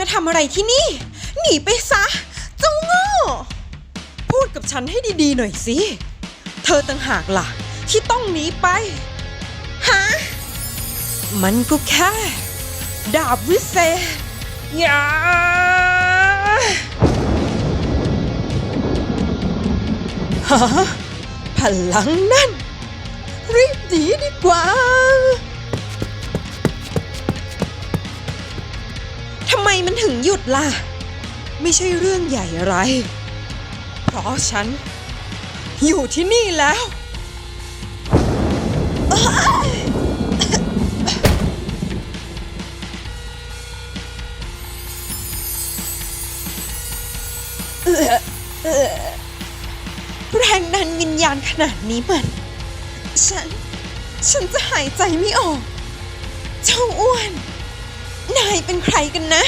มาทำอะไรที่นี่ หนีไปซะเจ้าโง่ พูดกับฉันให้ดีๆหน่อยสิ เธอต่างหากล่ะ ที่ต้องหนีไป ฮะ มันก็แค่ ดาบวิเศษอย่าฮะพลังนั่น รีบหนีดีกว่า ทำไมมันถึงหยุดล่ะ ไม่ใช่เรื่องใหญ่อะไร เพราะฉัน อยู่ที่นี่แล้ว แรงดันวิญญาณขนาดนี้มัน ฉัน ฉันจะหายใจไม่ออก เจ้าอ้วน นายเป็นใครกันนะ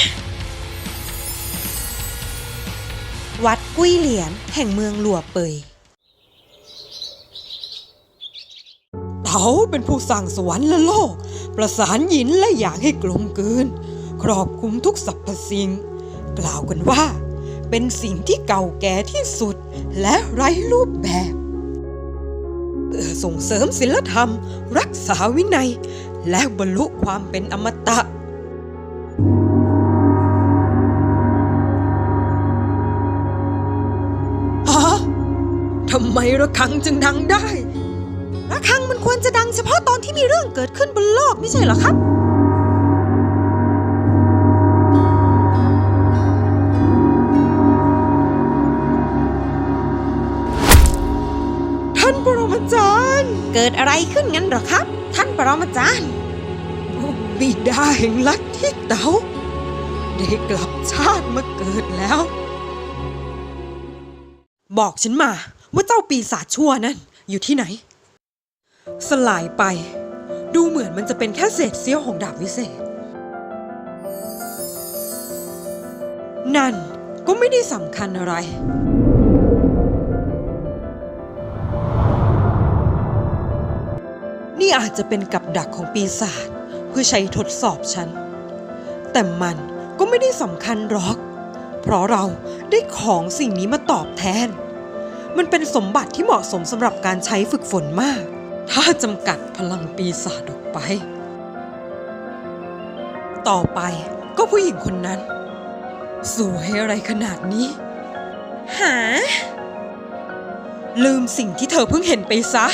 วัดกุ้ยเหลียนแห่งเมืองหลัวเปยเต๋าเป็นผู้สร้างสวรรค์และโลก ประสานหยินและอยากให้กลมกลืน ครอบคลุมทุกสรรพสิ่ง กล่าวกันว่า เป็นสิ่งที่เก่าแก่ที่สุดและไร้รูปแบบเพื่อส่งเสริมศิลธรรม รักษาวินัย และบรรลุความเป็นอมตะำไมระฆังจึงดังได้ ระฆังมันควรจะดังเฉพาะตอนที่มีเรื่องเกิดขึ้นบนโลกไม่ใช่เหรอครับ ท่านปรมาจารย์ เกิดอะไรขึ้นงั้นเหรอครับ ท่านปรมาจารย์บิดาแห่งลัทธิเต๋าได้กลับชาติมาเกิดแล้ว บอกฉันมา ว่าเจ้าปีศาจชั่วนั่นอยู่ที่ไหน สลายไป ดูเหมือนมันจะเป็นแค่เศษเสี้ยวของดาบวิเศษ นั่นก็ไม่ได้สำคัญอะไร นี่อาจจะเป็นกับดักของปีศาจเพื่อใช้ทดสอบฉัน แต่มันก็ไม่ได้สำคัญหรอก เพราะเราได้ของสิ่งนี้มาตอบแทน มันเป็นสมบัติที่เหมาะสมสำหรับการใช้ฝึกฝนมาก ถ้าจำกัดพลังปีศาจออกไป ต่อไปก็ผู้หญิงคนนั้น สวยอะไรขนาดนี้ หา ลืมสิ่งที่เธอเพิ่งเห็นไปซะ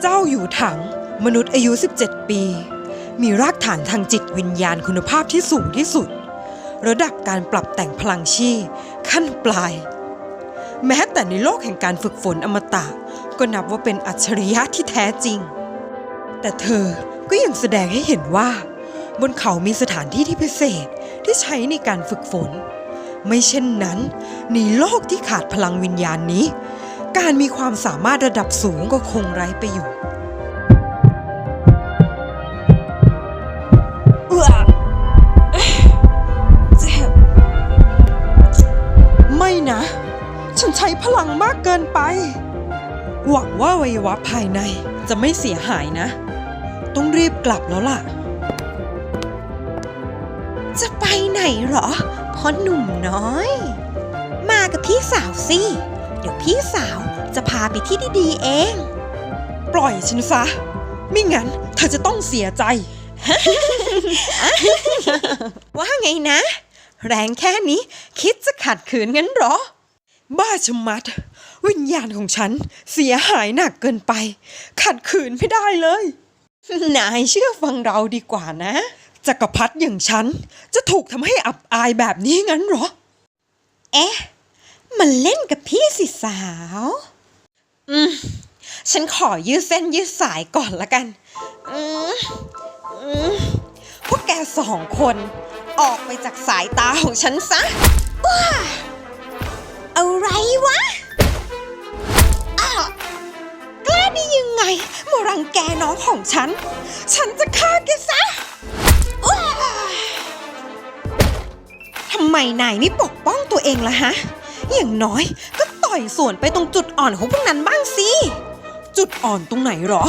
เจ้าอยู่ถังมนุษย์อายุ 17 ปี มีรากฐานทางจิตวิญญาณคุณภาพที่สูงที่สุด ระดับการปรับแต่งพลังชีขั้นปลาย แม้แต่ในโลกแห่งการฝึกฝนอมตะ ก็นับว่าเป็นอัจฉริยะที่แท้จริง แต่เธอก็ยังแสดงให้เห็นว่า บนเขามีสถานที่ที่พิเศษที่ใช้ในการฝึกฝน ไม่เช่นนั้น ในโลกที่ขาดพลังวิญญาณนี้ การมีความสามารถระดับสูงก็คงไร้ประโยชน์ หวังว่าอวัยวะภายในจะไม่เสียหายนะ ต้องรีบกลับแล้วล่ะ จะไปไหนเหรอพ่อหนุ่มน้อย มากับพี่สาวสิ เดี๋ยวพี่สาวจะพาไปที่ดีๆเอง ปล่อยฉันซะ ไม่งั้นเธอจะต้องเสียใจ ว่าไงนะ แรงแค่นี้คิดจะขัดขืนงั้นเหรอ บ้าชะมัด วิญญาณของฉันเสียหายหนักเกินไป ขัดขืนไม่ได้เลยนายเชื่อฟังเราดีกว่านะจักรพรรดิอย่างฉัน จะถูกทำให้อับอายแบบนี้งั้นเหรอ เอ๊ะ มันเล่นกับพี่สิสาว อืม ฉันขอยืดเส้นยืดสายก่อนละกัน อืม อืม พวกแกสองคน ออกไปจากสายตาของฉันซะว้าอะไรวะ รังแกน้องของฉัน ฉันจะฆ่าแกซะทำไมนายไม่ปกป้องตัวเองล่ะฮะ อย่างน้อยก็ต่อยส่วนไปตรงจุดอ่อนของพวกนั้นบ้างสิ จุดอ่อนตรงไหนหรอ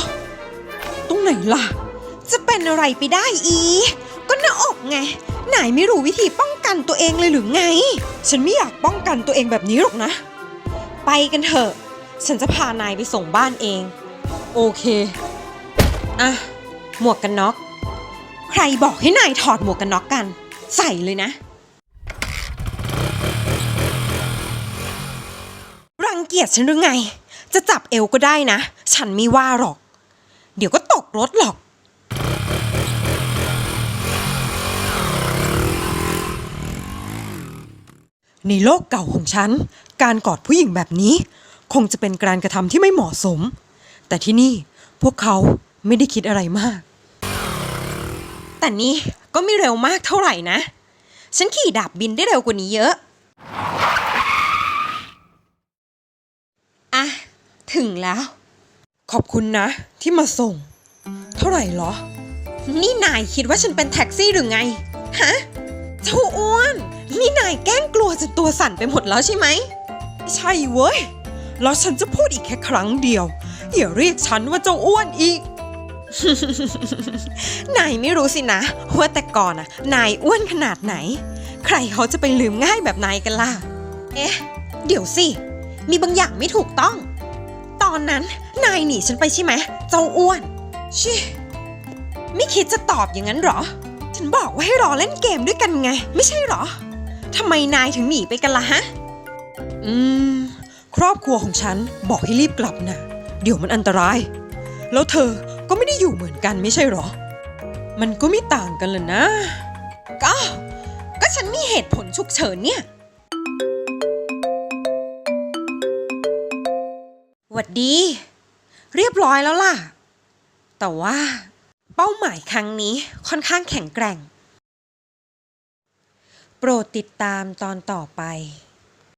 ตรงไหนล่ะ จะเป็นอะไรไปได้อี ก็หน้าอกไง นายไม่รู้วิธีป้องกันตัวเองเลยหรือไง ฉันไม่อยากป้องกันตัวเองแบบนี้หรอกนะ ไปกันเถอะ ฉันจะพานายไปส่งบ้านเอง โอเคอะหมวกกันน็อก ใครบอกให้นายถอดหมวกกันน็อกกัน ใส่เลยนะ รังเกียจฉันหรือไง จะจับเอวก็ได้นะ ฉันไม่ว่าหรอก เดี๋ยวก็ตกรถหรอก ในโลกเก่าของฉัน การกอดผู้หญิงแบบนี้ คงจะเป็นการกระทำที่ไม่เหมาะสม แต่ที่นี่พวกเขาไม่ได้คิดอะไรมาก แต่นี่ก็ไม่เร็วมากเท่าไหร่นะ ฉันขี่ดาบบินได้เร็วกว่านี้เยอะอะถึงแล้ว ขอบคุณนะ ที่มาส่ง เท่าไหร่เหรอ นี่นายคิดว่าฉันเป็นแท็กซี่หรือไง ฮะเจ้าอ้วน นี่นายแกล้งกลัวจนตัวสั่นไปหมดแล้วใช่ไหม ใช่เว้ย แล้วฉันจะพูดอีกแค่ครั้งเดียว อย่าเรียกฉันว่าเจ้าอ้วนอีก นายไม่รู้สินะว่าแต่ก่อนน่ะ นายอ้วนขนาดไหน ใครเขาจะไปลืมง่ายแบบนายกันล่ะ เอ๊ะ เดี๋ยวสิ มีบางอย่างไม่ถูกต้อง ตอนนั้นนายหนีฉันไปใช่ไหม เจ้าอ้วน ชิไม่คิดจะตอบอย่างนั้นหรอ ฉันบอกว่าให้รอเล่นเกมด้วยกันไง ไม่ใช่หรอทำไมนายถึงหนีไปกันล่ะฮะ อืม ครอบครัวของฉันบอกให้รีบกลับน่ะ เดี๋ยวมันอันตราย แล้วเธอก็ไม่ได้อยู่เหมือนกันไม่ใช่หรอ มันก็ไม่ต่างกันเลยนะ ก็ ก็ฉันมีเหตุผลฉุกเฉินเนี่ยหวัดดี เรียบร้อยแล้วล่ะ แต่ว่า เป้าหมายครั้งนี้ค่อนข้างแข็งแกร่ง โปรดติดตามตอนต่อไป